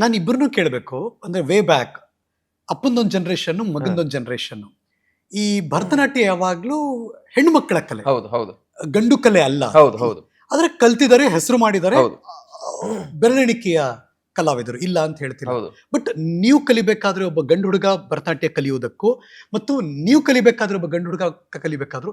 ನಾನು ಇಬ್ಬರನ್ನೂ ಕೇಳಬೇಕು ಅಂದ್ರೆ ವೇ ಬ್ಯಾಕ್ ಅಪ್ಪಂದೊಂದು ಜನರೇಷನ್ ಮಗಂದೊಂದು ಜನರೇಷನ್ ಈ ಭರತನಾಟ್ಯ ಯಾವಾಗ್ಲೂ ಹೆಣ್ಣು ಮಕ್ಕಳ ಕಲೆ. ಹೌದು ಹೌದು. ಗಂಡು ಕಲೆ ಅಲ್ಲ. ಹೌದು ಹೌದು. ಆದ್ರೆ ಕಲ್ತಿದ್ದಾರೆ ಹೆಸರು ಮಾಡಿದ್ದಾರೆ ಬೆರಳೆಣಿಕೆಯ ಕಲಾವಿದರು. ಇಲ್ಲ ಅಂತ ಹೇಳ್ತೀನಿ ಬಟ್ ನೀವು ಕಲಿಬೇಕಾದ್ರೆ ಒಬ್ಬ ಗಂಡು ಹುಡುಗ ಭರತನಾಟ್ಯ ಕಲಿಯುವುದಕ್ಕೂ ಮತ್ತು ನೀವು ಕಲಿಬೇಕಾದ್ರೆ ಒಬ್ಬ ಗಂಡು ಹುಡುಗ ಕಲಿಬೇಕಾದ್ರೂ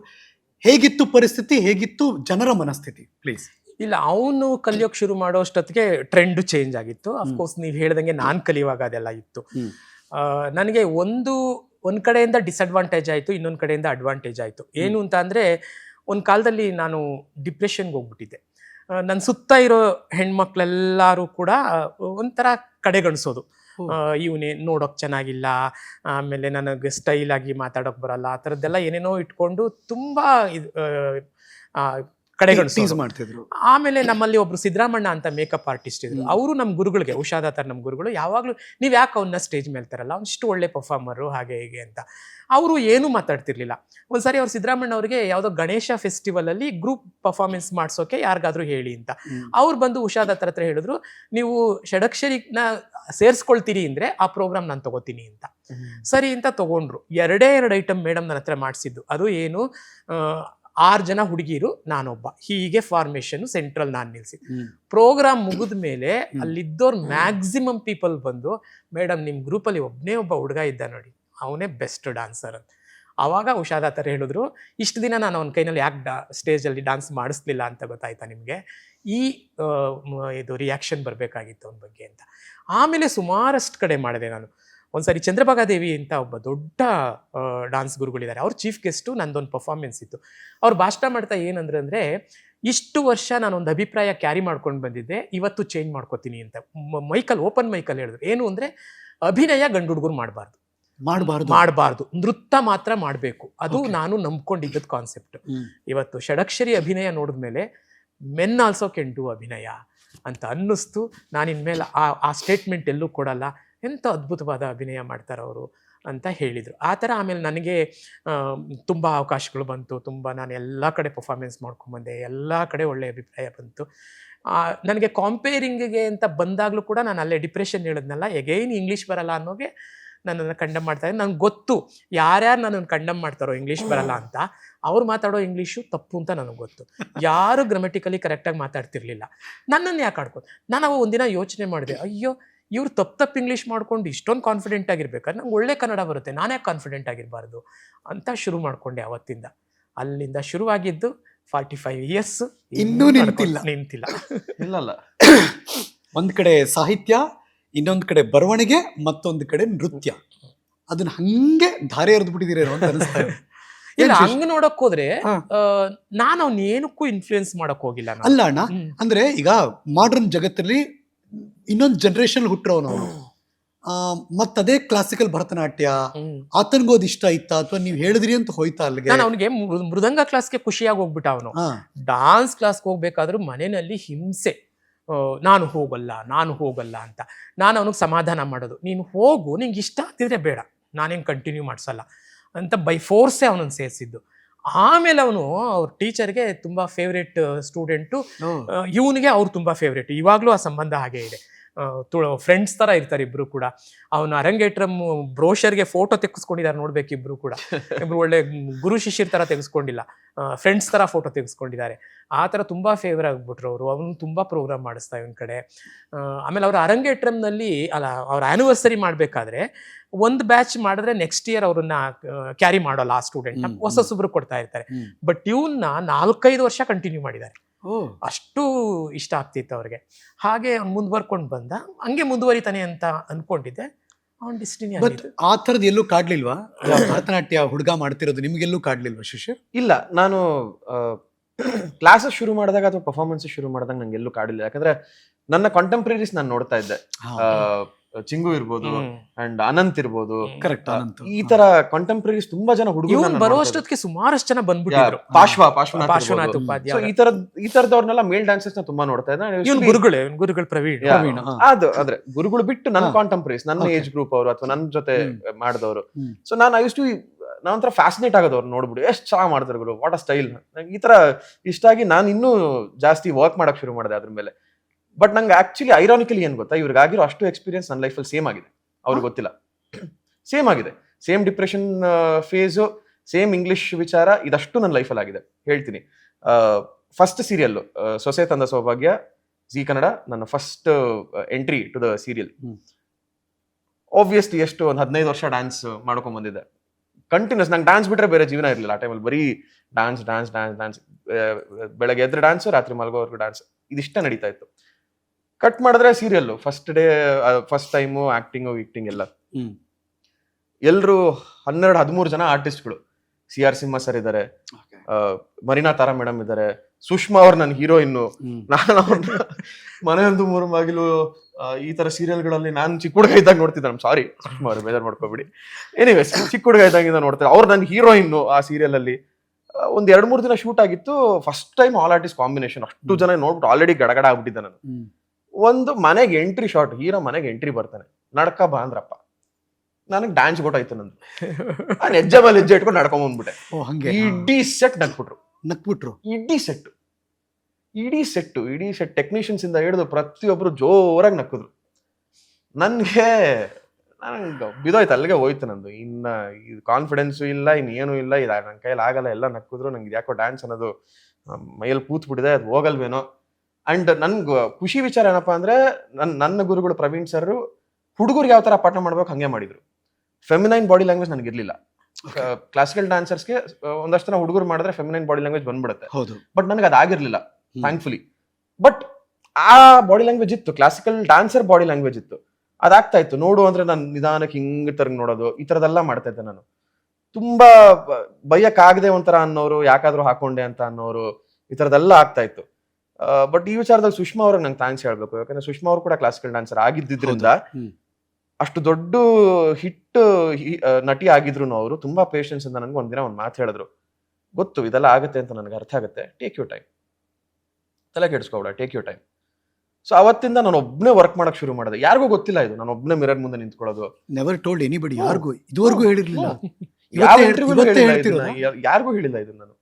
ಹೇಗಿತ್ತು ಪರಿಸ್ಥಿತಿ ಹೇಗಿತ್ತು ಜನರ ಮನಸ್ಥಿತಿ ಪ್ಲೀಸ್ ಇಲ್ಲ ಅವನು ಕಲಿಯೋಕೆ ಶುರು ಮಾಡೋ ಅಷ್ಟೊತ್ತಿಗೆ ಟ್ರೆಂಡ್ ಚೇಂಜ್ ಆಗಿತ್ತು. ಅಫ್ಕೋರ್ಸ್ ನೀವು ಹೇಳ್ದಂಗೆ ನಾನು ಕಲಿಯುವಾಗ ಅದೆಲ್ಲ ಇತ್ತು. ನನಗೆ ಒಂದು ಒಂದು ಕಡೆಯಿಂದ ಡಿಸ್ಅಡ್ವಾಂಟೇಜ್ ಆಯಿತು ಇನ್ನೊಂದು ಕಡೆಯಿಂದ ಅಡ್ವಾಂಟೇಜ್ ಆಯಿತು. ಏನು ಅಂತ ಅಂದರೆ ಒಂದು ಕಾಲದಲ್ಲಿ ನಾನು ಡಿಪ್ರೆಷನ್ಗೆ ಹೋಗ್ಬಿಟ್ಟಿದ್ದೆ. ನನ್ನ ಸುತ್ತ ಇರೋ ಹೆಣ್ಮಕ್ಳೆಲ್ಲರೂ ಕೂಡ ಒಂಥರ ಕಡೆಗಣಿಸೋದು. ಇವನೇ ನೋಡೋಕೆ ಚೆನ್ನಾಗಿಲ್ಲ ಆಮೇಲೆ ನನಗೆ ಸ್ಟೈಲ್ ಆಗಿ ಮಾತಾಡೋಕ್ ಬರಲ್ಲ. ಆ ಥರದ್ದೆಲ್ಲ ಏನೇನೋ ಇಟ್ಕೊಂಡು ತುಂಬ ಇದು ಟೀಸ್ ಮಾಡ್ತಿದ್ರು. ಆಮೇಲೆ ನಮ್ಮಲ್ಲಿ ಒಬ್ರು ಸಿದ್ದರಾಮಣ್ಣ ಅಂತ ಮೇಕಪ್ ಆರ್ಟಿಸ್ಟ್ ಇದ್ರು. ಅವರು ನಮ್ಮ ಗುರುಗಳಿಗೆ ಉಷಾದಾತರ್ ನಮ್ಮ ಗುರುಗಳು ಯಾವಾಗ್ಲೂ ನೀವು ಯಾಕೆ ಅವನ್ನ ಸ್ಟೇಜ್ ಮೇಲೆ ತರಲ್ಲ ಅವ್ನು ಇಷ್ಟು ಒಳ್ಳೆ ಪರ್ಫಾರ್ಮರು ಹಾಗೆ ಹೀಗೆ ಅಂತ. ಅವರು ಏನೂ ಮಾತಾಡ್ತಿರ್ಲಿಲ್ಲ. ಒಂದ್ಸರಿ ಅವ್ರು ಸಿದ್ದರಾಮಣ್ಣ ಅವರಿಗೆ ಯಾವುದೋ ಗಣೇಶ ಫೆಸ್ಟಿವಲ್ ಅಲ್ಲಿ ಗ್ರೂಪ್ ಪರ್ಫಾರ್ಮೆನ್ಸ್ ಮಾಡ್ಸೋಕೆ ಯಾರಿಗಾದ್ರೂ ಹೇಳಿ ಅಂತ. ಅವ್ರು ಬಂದು ಉಷಾದಾತರ ಹತ್ರ ಹೇಳಿದ್ರು ನೀವು ಷಡಕ್ಷರಿನ ಸೇರಿಸ್ಕೊಳ್ತೀರಿ ಅಂದ್ರೆ ಆ ಪ್ರೋಗ್ರಾಮ್ ನಾನು ತಗೋತೀನಿ ಅಂತ. ಸರಿ ಅಂತ ತಗೊಂಡ್ರು. ಎರಡೇ ಎರಡು ಐಟಮ್ ಮೇಡಮ್ ನನ್ನ ಹತ್ರ ಮಾಡಿಸಿದ್ದು. ಅದು ಏನು ಆರು ಜನ ಹುಡುಗಿರು ನಾನೊಬ್ಬ. ಹೀಗೆ ಫಾರ್ಮೇಶನ್ ಸೆಂಟ್ರಲ್ ನಾನು ನಿಲ್ಸಿ ಪ್ರೋಗ್ರಾಮ್ ಮುಗಿದ ಮೇಲೆ ಅಲ್ಲಿ ಅಲ್ಲಿದ್ದವ್ರು ಮ್ಯಾಕ್ಸಿಮಮ್ ಪೀಪಲ್ ಬಂದು ಮೇಡಮ್ ನಿಮ್ಮ ಗ್ರೂಪಲ್ಲಿ ಒಬ್ಬನೇ ಒಬ್ಬ ಹುಡುಗ ಇದ್ದ ನೋಡಿ. ಅವನೇ ಬೆಸ್ಟ್ ಡಾನ್ಸರ್ ಅಂತ. ಆವಾಗ ಹುಷಾದ ಥರ ಹೇಳಿದ್ರು ಇಷ್ಟು ದಿನ ನಾನು ಅವನ ಕೈನಲ್ಲಿ ಯಾಕೆ ಡಾ ಸ್ಟೇಜಲ್ಲಿ ಡಾನ್ಸ್ ಮಾಡಿಸ್ಲಿಲ್ಲ ಅಂತ ಗೊತ್ತಾಯ್ತಾ ನಿಮಗೆ? ಈ ಇದು ರಿಯಾಕ್ಷನ್ ಬರಬೇಕಾಗಿತ್ತು ಅವನ ಬಗ್ಗೆ ಅಂತ. ಆಮೇಲೆ ಸುಮಾರಷ್ಟು ಕಡೆ ಮಾಡಿದೆ ನಾನು. ಒಂದ್ಸರಿ ಚಂದ್ರಭಾಗಾದೇವಿ ಅಂತ ಒಬ್ಬ ದೊಡ್ಡ ಡಾನ್ಸ್ ಗುರುಗಳಿದ್ದಾರೆ. ಅವ್ರ ಚೀಫ್ ಗೆಸ್ಟು ನಂದೊಂದು ಪರ್ಫಾರ್ಮೆನ್ಸ್ ಇತ್ತು. ಅವ್ರು ಭಾಷಣ ಮಾಡ್ತಾ ಏನಂದ್ರೆ ಅಂದರೆ ಇಷ್ಟು ವರ್ಷ ನಾನೊಂದು ಅಭಿಪ್ರಾಯ ಕ್ಯಾರಿ ಮಾಡ್ಕೊಂಡು ಬಂದಿದ್ದೆ ಇವತ್ತು ಚೇಂಜ್ ಮಾಡ್ಕೋತೀನಿ ಅಂತ. ಮೈಕಲ್ ಓಪನ್ ಮೈಕಲ್ ಹೇಳಿದ್ರು. ಏನು ಅಂದರೆ ಅಭಿನಯ ಗಂಡು ಹುಡುಗರು ಮಾಡಬಾರ್ದು. ಮಾಡಬಾರ್ದು. ಮಾಡಬಾರ್ದು. ನೃತ್ಯ ಮಾತ್ರ ಮಾಡಬೇಕು. ಅದು ನಾನು ನಂಬ್ಕೊಂಡಿದ್ದ ಕಾನ್ಸೆಪ್ಟ್ ಇವತ್ತು ಷಡಕ್ಷರಿ ಅಭಿನಯ ನೋಡಿದ ಮೇಲೆ ಮೆನ್ ಆಲ್ಸೋ ಕೆನ್ ಡೂ ಅಭಿನಯ ಅಂತ ಅನ್ನಿಸ್ತು. ನಾನು ಇನ್ಮೇಲೆ ಆ ಆ ಸ್ಟೇಟ್ಮೆಂಟ್ ಎಲ್ಲೂ ಕೊಡಲ್ಲ. ಎಂಥ ಅದ್ಭುತವಾದ ಅಭಿನಯ ಮಾಡ್ತಾರೆ ಅವರು ಅಂತ ಹೇಳಿದರು. ಆ ಥರ ಆಮೇಲೆ ನನಗೆ ತುಂಬ ಅವಕಾಶಗಳು ಬಂತು. ತುಂಬ ನಾನು ಎಲ್ಲ ಕಡೆ ಪರ್ಫಾರ್ಮೆನ್ಸ್ ಮಾಡ್ಕೊಂಬಂದೆ ಎಲ್ಲ ಕಡೆ ಒಳ್ಳೆಯ ಅಭಿಪ್ರಾಯ ಬಂತು. ನನಗೆ ಕಾಂಪೇರಿಂಗ್ಗೆ ಅಂತ ಬಂದಾಗಲೂ ಕೂಡ ನಾನು ಅಲ್ಲೇ ಡಿಪ್ರೆಷನ್ ಹೇಳಿದ್ನಲ್ಲ ಎಗೈನ್ ಇಂಗ್ಲೀಷ್ ಬರಲ್ಲ ಅನ್ನೋಗೆ ನನ್ನನ್ನು ಕಂಡಮ್ ಮಾಡ್ತಾರೆ ಇದ್ದೆ. ನಂಗೆ ಗೊತ್ತು ಯಾರ್ಯಾರು ನನ್ನನ್ನು ಕಂಡಮ್ ಮಾಡ್ತಾರೋ ಇಂಗ್ಲೀಷ್ ಬರಲ್ಲ ಅಂತ. ಅವ್ರು ಮಾತಾಡೋ ಇಂಗ್ಲೀಷು ತಪ್ಪು ಅಂತ ನನಗೆ ಗೊತ್ತು. ಯಾರು ಗ್ರಾಮೆಟಿಕಲಿ ಕರೆಕ್ಟಾಗಿ ಮಾತಾಡ್ತಿರ್ಲಿಲ್ಲ. ನನ್ನನ್ನು ಯಾಕೆ ಆಡ್ಕೊತ ನಾನು ಒಂದಿನ ಯೋಚನೆ ಮಾಡಿದೆ, ಅಯ್ಯೋ ಇವ್ರು ತಪ್ಪು ತಪ್ಪು ಇಂಗ್ಲೀಷ್ ಮಾಡ್ಕೊಂಡು ಇಷ್ಟೊಂದು ಕಾನ್ಫಿಡೆಂಟ್ ಆಗಿರ್ಬೇಕಾದ್ರೆ ನಂಗೆ ಒಳ್ಳೆ ಕನ್ನಡ ಬರುತ್ತೆ. ನಾನೇ ಕಾನ್ಫಿಡೆಂಟ್ ಆಗಿರಬಾರ್ದು? ಅಂತ ಶುರು ಮಾಡ್ಕೊಂಡೆ ಅವತ್ತಿಂದ. ಅಲ್ಲಿಂದ ಶುರುವಾಗಿದ್ದು ಫಾರ್ಟಿ ಫೈವ್ ಇಯರ್ಸ್ ಇನ್ನೂ ನಿಂತಿಲ್ಲ. ನಿಂತಿಲ್ಲ. ಇಲ್ಲಲ್ಲ. ಒಂದು ಕಡೆ ಸಾಹಿತ್ಯ ಇನ್ನೊಂದು ಕಡೆ ಬರವಣಿಗೆ ಮತ್ತೊಂದು ಕಡೆ ನೃತ್ಯ. ಅದನ್ನ ಹಂಗೆ ಧಾರೆ ಎರೆದು ಬಿಟ್ಟಿದ್ದೀರೇನೋ ಅಂತ ಅನಿಸ್ತಾ ಇದೆ. ಇಲ್ಲ ಹಂಗ ನೋಡಕ್ ಹೋದ್ರೆ. ನಾನು ಅವ್ನ ಏನಕ್ಕೂ ಇನ್ಫ್ಲೂಯೆನ್ಸ್ ಮಾಡಕ್ ಹೋಗಿಲ್ಲ. ಅಲ್ಲ ಅಣ್ಣ ಅಂದ್ರೆ ಈಗ ಮಾಡರ್ನ್ ಜಗತ್ತಲ್ಲಿ ಇನ್ನೊಂದು ಜನರೇಷನ್ ಹುಟ್ಟಿರೋನು ಅವನು ಮತ್ತದೇ ಕ್ಲಾಸಿಕಲ್ ಭರತನಾಟ್ಯ. ಆತನಗೋದ್ ಇಷ್ಟ ಇತ್ತ? ಅಥವಾ ನೀವು ಹೇಳಿದ್ರಿ ಅಂತ ಹೋಯ್ತಾ ಅಲ್ಲಿಗೆ ನಾನು ಅವನಿಗೆ ಮೃದಂಗ ಕ್ಲಾಸ್ಗೆ ಖುಷಿಯಾಗಿ ಹೋಗ್ಬಿಟ್ಟ ಅವನು. ಡಾನ್ಸ್ ಕ್ಲಾಸ್ಗೆ ಹೋಗ್ಬೇಕಾದ್ರೂ ಮನೆಯಲ್ಲಿ ಹಿಂಸೆ. ನಾನು ಹೋಗಲ್ಲ ನಾನು ಹೋಗಲ್ಲ ಅಂತ. ನಾನು ಅವನಿಗೆ ಸಮಾಧಾನ ಮಾಡೋದು. ನೀನು ಹೋಗು ನಿಂಗೆ ಇಷ್ಟ ಆಗ್ತಿದ್ರೆ ಬೇಡ. ನಾನೇನು ಕಂಟಿನ್ಯೂ ಮಾಡಿಸಲ್ಲ ಅಂತ ಬೈ ಫೋರ್ಸೇ ಅವನನ್ನು ಸೇರಿಸಿದ್ದು. ಆಮೇಲೆ ಅವನು ಅವ್ರ ಟೀಚರ್ಗೆ ತುಂಬಾ ಫೇವ್ರೆಟ್ ಸ್ಟೂಡೆಂಟು ಇವನಿಗೆ ಅವ್ರು ತುಂಬಾ ಫೇವ್ರೇಟ್ ಇವಾಗಲೂ ಆ ಸಂಬಂಧ ಹಾಗೆ ಇದೆ. ತುಳು ಫ್ರೆಂಡ್ಸ್ ಥರ ಇರ್ತಾರೆ ಇಬ್ರು ಕೂಡ. ಅವನು ಅರಂಗೇಟ್ರಮ್ ಬ್ರೋಷರ್ಗೆ ಫೋಟೋ ತೆಗೆಸ್ಕೊಂಡಿದ್ದಾರೆ ನೋಡ್ಬೇಕು ಇಬ್ರು ಕೂಡ. ಇಬ್ರು ಒಳ್ಳೆ ಗುರು ಶಿಷ್ಯರ ಥರ ತೆಗೆಸ್ಕೊಂಡಿಲ್ಲ. ಫ್ರೆಂಡ್ಸ್ ಥರ ಫೋಟೋ ತೆಗೆಸ್ಕೊಂಡಿದ್ದಾರೆ. ಆ ಥರ ತುಂಬ ಫೇವರ್ ಆಗಿಬಿಟ್ರು ಅವರು. ಅವನು ತುಂಬ ಪ್ರೋಗ್ರಾಮ್ ಮಾಡಿಸ್ತಾ ಇವನ್ ಕಡೆ. ಆಮೇಲೆ ಅವರು ಅರಂಗೇಟ್ರಮ್ನಲ್ಲಿ ಅಲ್ಲ ಅವ್ರ ಆ್ಯನಿವರ್ಸರಿ ಮಾಡಬೇಕಾದ್ರೆ ಒಂದು ಬ್ಯಾಚ್ ಮಾಡಿದ್ರೆ ನೆಕ್ಸ್ಟ್ ಇಯರ್ ಅವ್ರನ್ನ ಕ್ಯಾರಿ ಮಾಡೋಲ್ಲ ಆ ಸ್ಟೂಡೆಂಟ್ ಹೊಸ ಸುಬ್ರು ಕೊಡ್ತಾ ಇರ್ತಾರೆ. ಬಟ್ ಇವನ್ನ ನಾಲ್ಕೈದು ವರ್ಷ ಕಂಟಿನ್ಯೂ ಮಾಡಿದ್ದಾರೆ. ಅಷ್ಟು ಇಷ್ಟ ಆಗ್ತಿತ್ತು ಅವ್ರಿಗೆ. ಹಾಗೆ ಅವ್ನು ಮುಂದುವರ್ಕೊಂಡು ಬಂದ. ಹಂಗೆ ಮುಂದುವರಿತಾನೆ ಅಂತ ಅನ್ಕೊಂಡಿದ್ದೆ. ಅವ್ನ ಡಿಸ್ಟಿನಿ ಬಟ್ ಆ ಥರದ್ದು ಎಲ್ಲೂ ಕಾಡ್ಲಿಲ್ವಾ? ಭರತನಾಟ್ಯ ಹುಡುಗ ಮಾಡ್ತಿರೋದು ನಿಮಗೆಲ್ಲೂ ಕಾಡ್ಲಿಲ್ವಾ ಶಿಶಿರ್ ಇಲ್ಲ ನಾನು ಕ್ಲಾಸಸ್ ಶುರು ಮಾಡಿದಾಗ ಅಥವಾ ಪರ್ಫಾರ್ಮೆನ್ಸ್ ಶುರು ಮಾಡಿದಾಗ ನಂಗೆ ಎಲ್ಲೂ ಕಾಡಿಲ್ಲ ಯಾಕಂದ್ರೆ ನನ್ನ ಕಾಂಟೆಂಪ್ರರೀಸ್ ನಾನು ನೋಡ್ತಾ ಇದ್ದೆ. ಆ, ಚಿಂಗು ಇರ್ಬೋದು ಅಂಡ್ ಅನಂತ್ ಇರ್ಬೋದು. ಕರೆಕ್ಟ್ ಅನಂತ. ಈ ತರ ಕಾಂಟೆಂಪ್ರರೀಸ್ ತುಂಬಾ ಜನ ಹುಡುಗಿ ಹುಡುಗರು ಬರೋ ಅಷ್ಟೊತ್ತಿಗೆ ಸುಮಾರಷ್ಟು ಜನ ಬಂದ್ಬಿಟ್ಟಿದ್ರು. ಪಾಶ್ವ ಪಾಶ್ವನಾಥ್ ಪಾಶ್ವನಾಥ್. ಉಪಾಧ್ಯಾಯ. ಈ ತರ ಈ ತರದವ್ರನ್ನೆಲ್ಲ ಮೇಲ್ ಡಾನ್ಸರ್ಸ್ನ ತುಂಬಾ ನೋಡ್ತಾ ಇದ್ದೆ. ನಾನು ಇವನ್ ಗುರುಗಳೇ ಇವ್ನ್ ಗುರುಗಳು ಪ್ರವೀಣ್. ಅದು ಅಂದ್ರೆ ಗುರುಗಳು ಬಿಟ್ಟು ನನ್ನ. ಕಾಂಟೆಂಪ್ರರೀಸ್ ನನ್ನ ಏಜ್ ಗ್ರೂಪ್ ಅವರು ಅಥವಾ ನನ್ನ ಜೊತೆ. ಮಾಡಿದವರು. ಸೊ ನಾನು ಐ ಟು ನಾನು ಫ್ಯಾಸಿನೇಟ್ ಫ್ಯಾಸಿನೇಟ್ ಆಗೋದವ್ರು ನೋಡ್ಬಿಡು ಎಷ್ಟು ಚೆನ್ನಾಗಿ ಮಾಡ್ತಾರೆ ಗುರು ವಾಟ್ ಅ ಸ್ಟೈಲ್ ಈ ತರ ಇಷ್ಟ ಆಗಿ ನಾನು ಇನ್ನೂ ಜಾಸ್ತಿ ವರ್ಕ್ ಮಾಡಕ್ ಶುರು ಮಾಡಿದೆ ಅದ್ರ ಮೇಲೆ. ಬಟ್ ನಂಗೆ ಆಕ್ಚುಲಿ ಐರಾನಿಕಲಿ ಏನ್ ಗೊತ್ತಾ? ಇವ್ರಿಗಾಗಿರೋ ಅಷ್ಟು ಎಕ್ಸ್ಪೀರಿಯನ್ಸ್ ನನ್ನ ಲೈಫಲ್ಲಿ ಸೇಮ್ ಆಗಿದೆ. ಅವ್ರಿಗೆ ಗೊತ್ತಿಲ್ಲ. ಸೇಮ್ ಆಗಿದೆ. Same depression phase same English ವಿಚಾರ ಇದಷ್ಟು ನನ್ನ ಲೈಫಲ್ಲಿ ಆಗಿದೆ. ಹೇಳ್ತೀನಿ. ಫಸ್ಟ್ ಸೀರಿಯಲ್ ಸೊಸೆ ತಂದ ಸೌಭಾಗ್ಯ ಜಿ ಕನ್ನಡ ನನ್ನ first entry to the serial. Obviously ಎಷ್ಟು ಒಂದು ಹದಿನೈದು ವರ್ಷ ಡ್ಯಾನ್ಸ್ ಮಾಡ್ಕೊಂಡ್ ಬಂದಿದ್ದೆ. ಕಂಟಿನ್ಯೂಸ್ ನಂಗೆ ಡ್ಯಾನ್ಸ್ ಬಿಟ್ರೆ ಬೇರೆ ಜೀವನ ಇರಲಿಲ್ಲ. ಆ ಟೈಮಲ್ಲಿ ಬರೀ ಡ್ಯಾನ್ಸ್ ಡ್ಯಾನ್ಸ್ ಡ್ಯಾನ್ಸ್ ಡ್ಯಾನ್ಸ್ ಬೆಳಗ್ಗೆ ಎದ್ರೆ ಡ್ಯಾನ್ಸ್ ರಾತ್ರಿ ಮಲಗೋವರೆಗೂ ಡ್ಯಾನ್ಸ್ ಇದಿಷ್ಟ ನಡೀತಾ ಇತ್ತು. ಕಟ್ ಮಾಡಿದ್ರೆ serial first day first time acting ವಿಕ್ಟಿಂಗ್ ಎಲ್ಲ. ಎಲ್ಲರೂ ಹನ್ನೆರಡು ಹದಿಮೂರು ಜನ ಆರ್ಟಿಸ್ಟ್ಗಳು ಸಿ ಆರ್ ಸಿಂಹ ಸರ್ ಇದ್ದಾರೆ ಮರೀನಾ ತಾರಾ ಮೇಡಮ್ ಇದ್ದಾರೆ ಸುಷ್ಮಾ ಅವ್ರು ನನ್ನ ಹೀರೋಯಿನ್ನು ನಾನು ಅವ್ರನ್ನ ಮನೆಯೊಂದು ಮೂರು ಬಾಗಿಲು ಈ ತರ ಸೀರಿಯಲ್ಗಳಲ್ಲಿ ನಾನು ಚಿಕ್ಕ ಹುಡುಗ ಇದ್ದಾಗ ನೋಡ್ತಿದ್ದೆ. ಸಾರಿ ಸುಷ್ಮಾ ಅವ್ರು ಬೇಜಾರು ಮಾಡ್ಕೋಬಿಡಿ. ಎನಿವೇಸ್ ಚಿಕ್ಕ ಹುಡುಗ ಇದ್ದಾಗಿಂದ ನೋಡ್ತಾರೆ ಅವ್ರು ನನ್ನ ಹೀರೋಯಿನ್ನು ಆ ಸೀರಿಯಲ್ ಅಲ್ಲಿ. ಒಂದ್ ಎರಡ್ ಮೂರು ದಿನ ಶೂಟ್ ಆಗಿತ್ತು. First time all artist combination ಅಷ್ಟು ಜನ ನೋಡ್ಬಿಟ್ಟು ಆಲ್ರೆಡಿ ಗಡಗಡ ಆಗ್ಬಿಟ್ಟಿದ್ದೆ ನಾನು. ಒಂದು ಮನೆಗೆ ಎಂಟ್ರಿ ಶಾಟ್ ಹೀರೋ ಮನೆಗೆ ಎಂಟ್ರಿ ಬರ್ತಾನೆ. ನಡ್ಕ ಬಾ ಅಂದ್ರಪ್ಪ. ನನಗೆ ಡ್ಯಾನ್ಸ್ ಗೊತ್ತಾಯ್ತು ನಂದು. ನಾನು ಹೆಜ್ಜೆ ಮೇಲೆ ಹೆಜ್ಜೆ ಇಟ್ಕೊಂಡು ನಡ್ಕೊಂಡ್ ಬಂದ್ಬಿಟ್ಟೆ. ಓ ಹಂಗೆ. ಇಡೀ ಸೆಟ್ ನಕ್ಬಿಟ್ರು ನಕ್ಬಿಟ್ರು ಇಡೀ ಸೆಟ್ ಇಡೀ ಸೆಟ್ ಇಡೀ ಸೆಟ್ ಟೆಕ್ನಿಷಿಯನ್ಸ್ ಇಂದ ಹಿಡಿದು ಪ್ರತಿಯೊಬ್ರು ಜೋರಾಗಿ ನಕ್ಕಿದ್ರು ನನಗೆ ನನಗೆ ಬಿದೋಯ್ತು ಅಲ್ಲಿಗೆ ಹೋಯ್ತು ನಂದು. ಇನ್ನ ಇದು ಕಾನ್ಫಿಡೆನ್ಸು ಇಲ್ಲ ಇನ್ ಏನು ಇಲ್ಲ ಇದು ನನ್ನ ಕೈಯಲ್ಲಿ ಆಗಲ್ಲ ಎಲ್ಲ ನಕ್ಕಿದ್ರು ನಂಗೆ ಯಾಕೋ ಡ್ಯಾನ್ಸ್ ಅನ್ನೋದು ಮೈಯಲ್ಲಿ ಕೂತ್ ಬಿಟ್ಟಿದೆ ಅದು ಹೋಗಲ್ವೇನೋ. ಅಂಡ್ ನನ್ಗೆ ಖುಷಿ ವಿಚಾರ ಏನಪ್ಪಾ ಅಂದ್ರೆ ನನ್ನ ನನ್ನ ಗುರುಗಳು ಪ್ರವೀಣ್ ಸರ್ ಹುಡುಗರಿಗೆ ಯಾವ ತರ ಪಾಠ ಮಾಡ್ಬೇಕು ಹಂಗೆ ಮಾಡಿದ್ರು. ಫೆಮಿನೈನ್ ಬಾಡಿ ಲ್ಯಾಂಗ್ವೇಜ್ ನನಗೆ ಇರಲಿಲ್ಲ. ಕ್ಲಾಸಿಕಲ್ ಡಾನ್ಸರ್ಸ್ಗೆ ಒಂದಷ್ಟು ಜನ ಹುಡುಗರು ಮಾಡಿದ್ರೆ ಫೆಮಿನೈನ್ ಬಾಡಿ ಲ್ಯಾಂಗ್ವೇಜ್ ಬಂದ್ಬಿಡುತ್ತೆ. ಹೌದು. ಬಟ್ ನನಗೆ ಅದಾಗಿರ್ಲಿಲ್ಲ. ಥ್ಯಾಂಕ್ಫುಲಿ ಬಟ್ ಆ ಬಾಡಿ ಲ್ಯಾಂಗ್ವೇಜ್ ಇತ್ತು ಕ್ಲಾಸಿಕಲ್ ಡಾನ್ಸರ್ ಬಾಡಿ ಲ್ಯಾಂಗ್ವೇಜ್ ಇತ್ತು. ಅದಾಗ್ತಾ ಇತ್ತು. ನೋಡು ಅಂದ್ರೆ ನಾನು ನಿಧಾನಕ್ಕೆ ಹಿಂಗ್ ತರ ನೋಡೋದು ಈ ತರದೆಲ್ಲ ಮಾಡ್ತಾ ಇದ್ದೆ ನಾನು. ತುಂಬಾ ಬಯ್ಯಕ್ಕಾಗದೆ ಒಂಥರ ಅನ್ನೋರು ಯಾಕಾದ್ರೂ ಹಾಕೊಂಡೆ ಅಂತ ಅನ್ನೋರು ಈ ತರದೆಲ್ಲ ಆಗ್ತಾ ಇತ್ತು. ಬಟ್ ಈ ವಿಚಾರದಲ್ಲಿ ಸುಷ್ಮಾ ಅವ್ರಿಗೆ ನಂಗೆ ಥ್ಯಾಂಕ್ಸ್ ಹೇಳ್ಬೇಕು. ಯಾಕಂದ್ರೆ ಸುಷ್ಮಾ ಅವರು ಕೂಡ ಕ್ಲಾಸಿಕಲ್ ಡಾನ್ಸರ್ ಆಗಿದ್ದಿದ್ರಿಂದ ಅಷ್ಟು ದೊಡ್ಡ ಹಿಟ್ ನಟಿ ಆಗಿದ್ರು ಅವರು ತುಂಬಾ ಪೇಷನ್ಸ್ ಅಂತ ನನ್ಗೆ ಒಂದಿನ ಒಂದು ಮಾತು ಹೇಳಿದ್ರು. ಗೊತ್ತು ಇದೆಲ್ಲ ಆಗುತ್ತೆ ಅಂತ ನನಗೆ ಅರ್ಥ ಆಗುತ್ತೆ. ಟೇಕ್ ಯು ಟೈಮ್ ತಲೆ ಕೆಡಿಸ್ಕೊಬೇಡ ಟೇಕ್ ಯು ಟೈಮ್ ಸೊ ಅವತ್ತಿಂದ ನಾನು ಒಬ್ಬನೇ ವರ್ಕ್ ಮಾಡಕ್ ಶುರು ಮಾಡಿದೆ. ಯಾರಿಗೂ ಗೊತ್ತಿಲ್ಲ ಇದು. ನಾನು ಒಬ್ಬನೇ ಮಿರರ್ ಮುಂದೆ ನಿಂತ್ಕೊಳ್ಳೋದು. Never told anybody. ಯಾರಿಗೂ. ಇದುವರೆಗೂ ಹೇಳಿರ್ಲಿಲ್ಲ. ಯಾವ. ಯಾರಿಗೂ ಹೇಳಿಲ್ಲ ಇದು ನಾನು.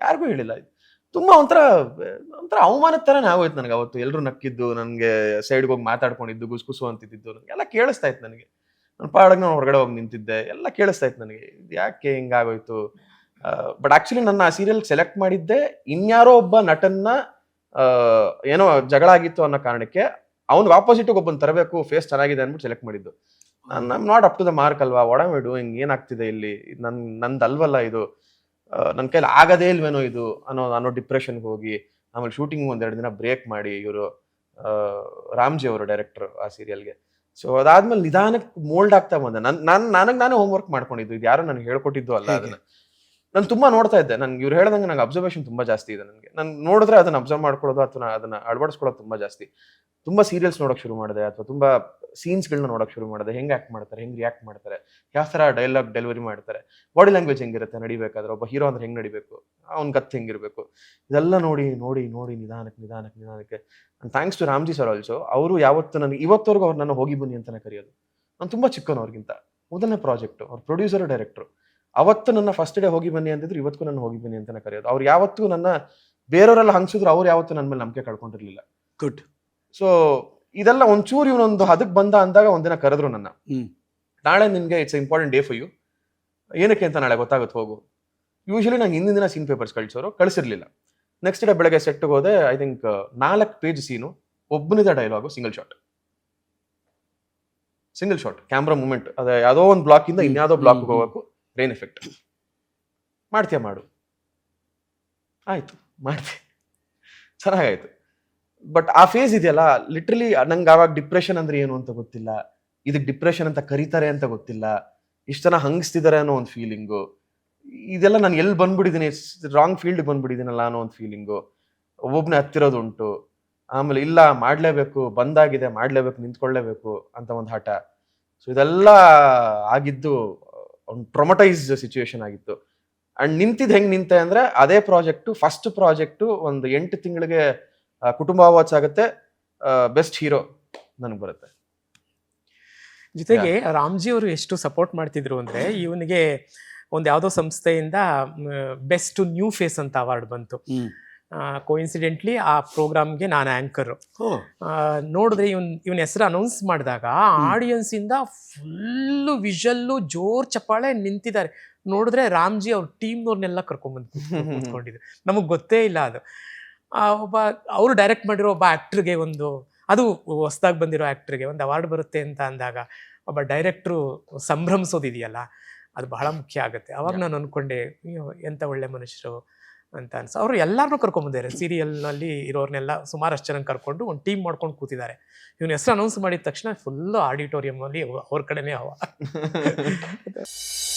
ಯಾರಿಗೂ ಹೇಳಿಲ್ಲ ಇದು. ತುಂಬಾ ಒಂಥರ ಒಂಥರ ಅವಮಾನದ ತರನೇ ಆಗೋಯ್ತು ನನಗೆ ಅವತ್ತು. ಎಲ್ಲರೂ ನಕ್ಕಿದ್ದು, ನನಗೆ ಸೈಡ್ಗೆ ಹೋಗಿ ಮಾತಾಡ್ಕೊಂಡಿದ್ದು, ಗುಸ್ಗುಸು ಅಂತಿದ್ದು ಎಲ್ಲ ಕೇಳಿಸ್ತಾ ಇತ್ತು ನನಗೆ. ನನ್ನ ಪಾಡಗ್ ನಾನು ಹೊರಗಡೆ ಹೋಗಿ ನಿಂತಿದ್ದೆ. ಎಲ್ಲ ಕೇಳಿಸ್ತಾ ಇತ್ತು ನನಗೆ. ಯಾಕೆ ಹಿಂಗಾಗೋಯ್ತು? ಬಟ್ ಆಕ್ಚುಲಿ ನನ್ನ ಆ ಸೀರಿಯಲ್ ಸೆಲೆಕ್ಟ್ ಮಾಡಿದ್ದೆ. ಇನ್ಯಾರೋ ಒಬ್ಬ ನಟನ್ನ ಏನೋ ಜಗಳ ಆಗಿತ್ತು ಅನ್ನೋ ಕಾರಣಕ್ಕೆ ಅವ್ನಿಗೆ ಆಪೋಸಿಟ್ ಒಬ್ಬನ್ ತರಬೇಕು ಫೇಸ್ ಚೆನ್ನಾಗಿದೆ ಅಂದ್ಬಿಟ್ಟು ಸೆಲೆಕ್ಟ್ ಮಾಡಿದ್ದು. ನಾನು not up to the mark ಅಲ್ವಾ? ಆಮ್ ಡೂಯಿಂಗ್ ಏನಾಗ್ತಿದೆ ಇಲ್ಲಿ? ನನ್, ನಂದಲ್ವಲ್ಲ ಇದು? ನನ್ನ ಕೈಲಿ ಆಗದೇ ಇಲ್ವೇನೋ ಇದು ಅನ್ನೋ ಅನ್ನೋ ಡಿಪ್ರೆಷನ್ಗೆ ಹೋಗಿ ಆಮೇಲೆ ಶೂಟಿಂಗ್ ಒಂದೆರಡು ದಿನ ಬ್ರೇಕ್ ಮಾಡಿ ಇವರು ರಾಮ್ಜಿ ಅವರು ಡೈರೆಕ್ಟರ್ ಆ ಸೀರಿಯಲ್ಗೆ ಸೊ ಅದಾದ್ಮೇಲೆ ನಿಧಾನಕ್ಕೆ ಮೋಲ್ಡ್ ಆಗ್ತಾ ಬಂದೆ. ನನ್ ನಾನು ನನಗೆ ನಾನೇ ಹೋಮ್ವರ್ಕ್ ಮಾಡ್ಕೊಂಡಿದ್ದು. ಇದು ಯಾರು ನನಗೆ ಹೇಳ್ಕೊಟ್ಟಿದ್ದು ಅಲ್ಲ ಅದನ್ನ. ನಾನು ತುಂಬಾ ನೋಡ್ತಾ ಇದ್ದೆ. ನನ್ಗೆ ಇವ್ರು ಹೇಳ್ದಂಗೆ ನಂಗೆ ಅಬ್ಸರ್ವೇಷನ್ ತುಂಬಾ ಜಾಸ್ತಿ ಇದೆ ನನಗೆ. ನಾನು ನೋಡಿದ್ರೆ ಅದನ್ನ ಅಬ್ಸರ್ವ್ ಮಾಡ್ಕೊಳ್ಳೋದು ಅಥವಾ ಅದನ್ನ ಅಳವಡಿಸ್ಕೊಳ್ಳೋದು ತುಂಬಾ ಜಾಸ್ತಿ. ತುಂಬಾ ಸೀರಿಯಲ್ಸ್ ನೋಡೋಕೆ ಶುರು ಮಾಡಿದೆ ಅಥವಾ ತುಂಬಾ ಸೀನ್ಸ್ಗಳನ್ನ ನೋಡೋಕೆ ಶುರು ಮಾಡಿದೆ. ಹೆಂಗ್ ಆಕ್ಟ್ ಮಾಡ್ತಾರೆ ಹೆಂಗ್ ರಿಯಾಕ್ಟ್ ಮಾಡ್ತಾರೆ. ಯಾವ ಥರ ಡೈಲಾಗ್ ಡೆಲಿವರಿ ಮಾಡ್ತಾರೆ. ಬಾಡಿ ಲ್ಯಾಂಗ್ವೇಜ್ ಹೆಂಗಿರುತ್ತೆ ನಡಿಬೇಕಾದ್ರೆ ಒಬ್ಬ ಹೀರೋ ಅಂದ್ರೆ ಹೆಂಗ್ ನಡಿಬೇಕು? ಅವ್ನ ಗತ್ ಹೆಂಗಿರಬೇಕು? ಇದೆಲ್ಲ ನೋಡಿ ನೋಡಿ ನೋಡಿ ನಿಧಾನಕ್ಕೆ ನಿಧಾನಕ್ಕೆ. ನಿಧಾನಕ್ಕೆ thanks to Ramji sir also ಅವರು ಯಾವತ್ತು ನನಗೆ ಇವತ್ತವರೆಗೂ ಅವ್ರು ನನ್ನ ಹೋಗಿ ಬನ್ನಿ ಅಂತಾನೆ ಕರೆಯೋದು. ನಾನು ತುಂಬಾ ಚಿಕ್ಕವನು ಅವ್ರಿಗಿಂತ. ಮೊದಲನೇ ಪ್ರಾಜೆಕ್ಟ್ ಅವ್ರ ಪ್ರೊಡ್ಯೂಸರ್ ಡೈರೆಕ್ಟರ್ ಅವತ್ತು ನನ್ನ ಫಸ್ಟ್ ಡೇ ಹೋಗಿ ಬನ್ನಿ ಅಂತಿದ್ರು ಇವತ್ತು ನನ್ನ ಹೋಗಿ ಬನ್ನಿ ಅಂತಾನೆ ಕರೆಯೋದು. ಅವ್ರು ಯಾವತ್ತೂ ನನ್ನ ಬೇರೆಯವರೆಲ್ಲ ಹಂಗಿಸಿದ್ರು ಅವ್ರು ಯಾವತ್ತೂ ನನ್ನ ಮೇಲೆ ನಂಬಿಕೆ ಕಳ್ಕೊಂಡಿರಲಿಲ್ಲ. ಗುಡ್ ಸೊ ಇದೆಲ್ಲ ಒಂಚೂರು ಇವನೊಂದು ಹದಕ್ ಬಂದ ಅಂದಾಗ ಒಂದಿನ ಕರೆದ್ರು ನನ್ನ. ನಾಳೆ ನಿನ್ಗೆ it's important day for you ಏನಕ್ಕೆ ಅಂತ ನಾಳೆ ಗೊತ್ತಾಗುತ್ತೆ ಹೋಗು. ಯೂಶಲಿ ನಂಗೆ ಹಿಂದಿನ ದಿನ ಸೀನ್ ಪೇಪರ್ಸ್ ಕಳಿಸೋರು ಕಳಿಸಿರ್ಲಿಲ್ಲ. ನೆಕ್ಸ್ಟ್ ಡೇ ಬೆಳಗ್ಗೆ ಸೆಟ್ಗೆ ಹೋದೆ ಐ ಥಿಂಕ್ ನಾಲ್ಕು page scene ಒಬ್ಬನಿದ dialogue single shot single shot camera moment ಅದೇ ಯಾವುದೋ ಒಂದು ಬ್ಲಾಕ್ ಇಂದ. ಇನ್ಯಾವುದೋ ಬ್ಲಾಕ್. ಹೋಗಬೇಕು ರೈನ್ ಎಫೆಕ್ಟ್ ಮಾಡ್ತೀಯ ಮಾಡು. ಆಯ್ತು ಮಾಡ್ತೀಯ. ಚೆನ್ನಾಗಾಯ್ತು. ಬಟ್ ಆ ಫೇಸ್ ಇದೆಯಲ್ಲ ಲಿಟ್ರಲಿ ನಂಗೆ ಆವಾಗ ಡಿಪ್ರೆಷನ್ ಅಂದ್ರೆ ಏನು ಅಂತ ಗೊತ್ತಿಲ್ಲ. ಇದಕ್ಕೆ ಡಿಪ್ರೆಷನ್ ಅಂತ ಕರೀತಾರೆ ಅಂತ ಗೊತ್ತಿಲ್ಲ. ಇಷ್ಟು ಜನ ಹಂಗಿಸ್ತಿದ್ದಾರೆ ಅನ್ನೋ ಒಂದು ಫೀಲಿಂಗು ಇದೆಲ್ಲ ನಾನು ಎಲ್ಲಿ ಬಂದ್ಬಿಟ್ಟಿದ್ದೀನಿ ರಾಂಗ್ ಫೀಲ್ಡ್ ಬಂದ್ಬಿಟ್ಟಿದ್ದೀನಲ್ಲ ಅನ್ನೋ ಒಂದು ಫೀಲಿಂಗು ಒಬ್ಬನೇ ಹತ್ತಿರೋದುಂಟು. ಆಮೇಲೆ ಇಲ್ಲ, ಮಾಡಲೇಬೇಕು, ಬಂದಾಗಿದೆ, ಮಾಡಲೇಬೇಕು, ನಿಂತ್ಕೊಳ್ಳೇಬೇಕು ಅಂತ ಒಂದು ಹಠ. ಸೊ ಇದೆಲ್ಲ ಆಗಿದ್ದು, ಒಂದು ಟ್ರೊಮಟೈಸ್ ಸಿಚುವೇಶನ್ ಆಗಿತ್ತು. ಅಂಡ್ ನಿಂತಿದ್ದು ಹೆಂಗೆ ನಿಂತೆ ಅಂದರೆ, ಅದೇ ಪ್ರಾಜೆಕ್ಟು ಫಸ್ಟ್ ಪ್ರಾಜೆಕ್ಟು ಒಂದು ಎಂಟು ತಿಂಗಳಿಗೆ ಕುಟುಂಬ ವಾಚ್ ಆಗುತ್ತೆ. ಬೆಸ್ಟ್ ಹೀರೋ ನನಗೆ ಬರುತ್ತೆ. ಜೊತೆಗೆ ರಾಮ್ಜಿ ಅವರು ಎಷ್ಟು ಸಪೋರ್ಟ್ ಮಾಡ್ತಿದ್ರು ಅಂದ್ರೆ ಇವನಿಗೆ ಒಂದು ಯಾವುದೋ ಸಂಸ್ಥೆಯಿಂದ ಬೆಸ್ಟ್ ನ್ಯೂ ಫೇಸ್ ಅಂತ ಅವಾರ್ಡ್ ಬಂತು. ಕೋಇನ್ಸಿಡೆಂಟ್ಲಿ ಆ ಪ್ರೋಗ್ರಾಮ್ಗೆ ನಾನು ಆ್ಯಂಕರು ನೋಡಿದ್ರೆ ಇವನ್ ಇವನ ಹೆಸರು ಅನೌನ್ಸ್ ಮಾಡಿದಾಗ ಆಡಿಯನ್ಸ್ ಇಂದ ಫುಲ್ಲು ವಿಷಲ್ಲು ಜೋರ್ ಚಪ್ಪಾಳೆ ನಿಂತಿದ್ದಾರೆ. ನೋಡಿದ್ರೆ ರಾಮ್ಜಿ ಅವ್ರ ಟೀಮ್ನವ್ರನ್ನೆಲ್ಲ ಕರ್ಕೊಂಡ್ಬಂದು ಕೂತ್ಕೊಂಡಿದ್ರು. ನಮಗೆ ಗೊತ್ತೇ ಇಲ್ಲ ಅದು. ಒಬ್ಬ ಅವರು ಡೈರೆಕ್ಟ್ ಮಾಡಿರೋ ಒಬ್ಬ ಆ್ಯಕ್ಟ್ರಿಗೆ ಒಂದು ಅದು ಹೊಸ್ದಾಗಿ ಬಂದಿರೋ ಆ್ಯಕ್ಟ್ರಿಗೆ ಒಂದು ಅವಾರ್ಡ್ ಬರುತ್ತೆ ಅಂತ ಅಂದಾಗ ಒಬ್ಬ ಡೈರೆಕ್ಟ್ರು ಸಂಭ್ರಮಿಸೋದಿದೆಯಲ್ಲ ಅದು ಬಹಳ ಮುಖ್ಯ ಆಗುತ್ತೆ. ಅವಾಗ ನಾನು ಅಂದ್ಕೊಂಡೆ ಅಯ್ಯೋ ಎಂಥ ಒಳ್ಳೆ ಮನುಷ್ಯರು ಅಂತ ಅನ್ಸ ಅವರು ಎಲ್ಲರನ್ನೂ ಕರ್ಕೊಂಬಂದಿದ್ದಾರೆ ಸೀರಿಯಲ್ನಲ್ಲಿ ಇರೋರ್ನೆಲ್ಲ ಸುಮಾರಷ್ಟು ಜನ ಕರ್ಕೊಂಡು ಒಂದು ಟೀಮ್ ಮಾಡ್ಕೊಂಡು ಕೂತಿದ್ದಾರೆ. ಇವನ ಹೆಸರು ಅನೌನ್ಸ್ ಮಾಡಿದ ತಕ್ಷಣ ಫುಲ್ಲು ಆಡಿಟೋರಿಯಮಲ್ಲಿ ಅವ್ರ ಕಡೆನೇ ಅವ.